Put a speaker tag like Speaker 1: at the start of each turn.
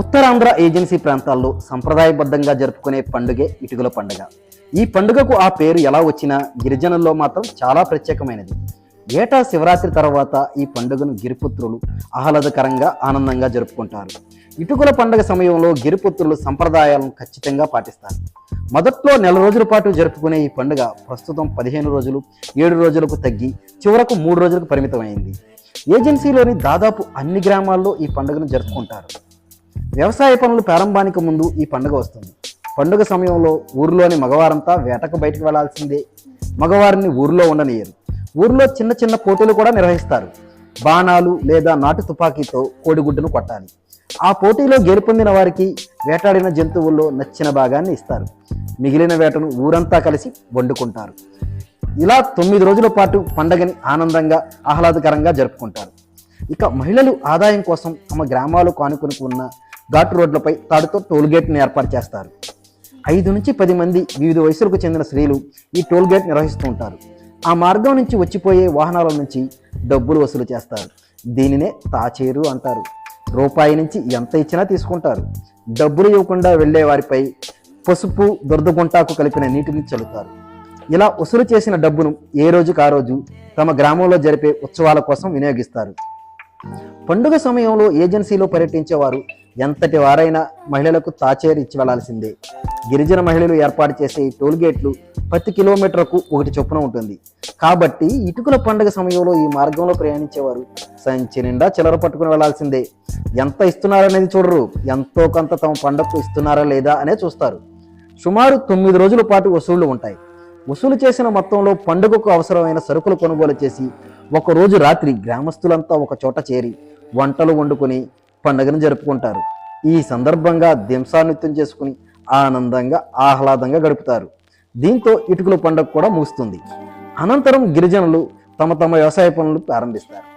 Speaker 1: Uttarandhra agency ప్రాంతాల్లో సంప్రదాయబద్ధంగా జరుపుకునే పండుగే ఇటుకల పండుగ. ఈ పండుగకు ఆ పేరు ఎలా వచ్చినా గిరిజనుల్లో మాత్రం చాలా ప్రత్యేకమైనది. ఏటా శివరాత్రి తర్వాత ఈ పండుగను గిరిపుత్రులు ఆహ్లాదకరంగా ఆనందంగా జరుపుకుంటారు. ఇటుకల పండుగ సమయంలో గిరిపుత్రులు సంప్రదాయాలను ఖచ్చితంగా పాటిస్తారు. మొదట్లో నెల రోజుల పాటు జరుపుకునే ఈ పండుగ ప్రస్తుతం పదిహేను రోజులు ఏడు రోజులకు తగ్గి చివరకు మూడు రోజులకు పరిమితమైంది. ఏజెన్సీలోని దాదాపు అన్ని గ్రామాల్లో ఈ పండుగను జరుపుకుంటారు. వ్యవసాయ పనులు ప్రారంభానికి ముందు ఈ పండుగ వస్తుంది. పండుగ సమయంలో ఊరిలోని మగవారంతా వేటకు బయటకు వెళ్ళాల్సిందే. మగవారిని ఊరిలో ఉండనియరు. ఊరిలో చిన్న చిన్న పోటీలు కూడా నిర్వహిస్తారు. బాణాలు లేదా నాటు తుపాకీతో కోడిగుడ్డును కొట్టాలి. ఆ పోటీలో గెలుపొందిన వారికి వేటాడిన జంతువుల్లో నచ్చిన భాగాన్ని ఇస్తారు. మిగిలిన వేటను ఊరంతా కలిసి వండుకుంటారు. ఇలా తొమ్మిది రోజుల పాటు పండగని ఆనందంగా ఆహ్లాదకరంగా జరుపుకుంటారు. ఇక మహిళలు ఆదాయం కోసం తమ గ్రామాలు కానుకొని ఉన్న ఘాటు రోడ్లపై తాడుతో టోల్గేట్ను ఏర్పాటు చేస్తారు. ఐదు నుంచి పది మంది వివిధ వయసులకు చెందిన స్త్రీలు ఈ టోల్గేట్ నిర్వహిస్తూ ఉంటారు. ఆ మార్గం నుంచి వచ్చిపోయే వాహనాల నుంచి డబ్బులు వసూలు చేస్తారు. దీనినే తాచేరు అంటారు. రూపాయి నుంచి ఎంత ఇచ్చినా తీసుకుంటారు. డబ్బులు ఇవ్వకుండా వెళ్ళే వారిపై పసుపు దురదగుంటాకు కలిపిన నీటిని చల్లుతారు. ఇలా వసూలు చేసిన డబ్బును ఏ రోజుకు ఆ రోజు తమ గ్రామంలో జరిపే ఉత్సవాల కోసం వినియోగిస్తారు. పండుగ సమయంలో ఏజెన్సీలో పర్యటించేవారు ఎంతటి వారైనా మహిళలకు తాచేరు ఇచ్చి వెళ్ళాల్సిందే. గిరిజన మహిళలు ఏర్పాటు చేసే టోల్గేట్లు టోల్ గేట్లు ప్రతి కిలోమీటర్కు ఒకటి చొప్పున ఉంటుంది. కాబట్టి ఇటుకల పండుగ సమయంలో ఈ మార్గంలో ప్రయాణించేవారు సంచి నిండా చిల్లర పట్టుకుని వెళ్ళాల్సిందే. ఎంత ఇస్తున్నారనేది చూడరు. ఎంతో కొంత తమ పండుగకు ఇస్తున్నారా లేదా అనే చూస్తారు. సుమారు తొమ్మిది రోజుల పాటు వసూళ్ళు ఉంటాయి. వసూలు చేసిన మొత్తంలో పండుగకు అవసరమైన సరుకులు కొనుగోలు చేసి ఒకరోజు రాత్రి గ్రామస్తులంతా ఒక చోట చేరి వంటలు వండుకొని పండుగను జరుపుకుంటారు. ఈ సందర్భంగా దింసానృత్యం చేసుకుని ఆనందంగా ఆహ్లాదంగా గడుపుతారు. దీంతో ఇటుకల పండుగ కూడా ముగుస్తుంది. అనంతరం గిరిజనులు తమ తమ వ్యవసాయ పనులు ప్రారంభిస్తారు.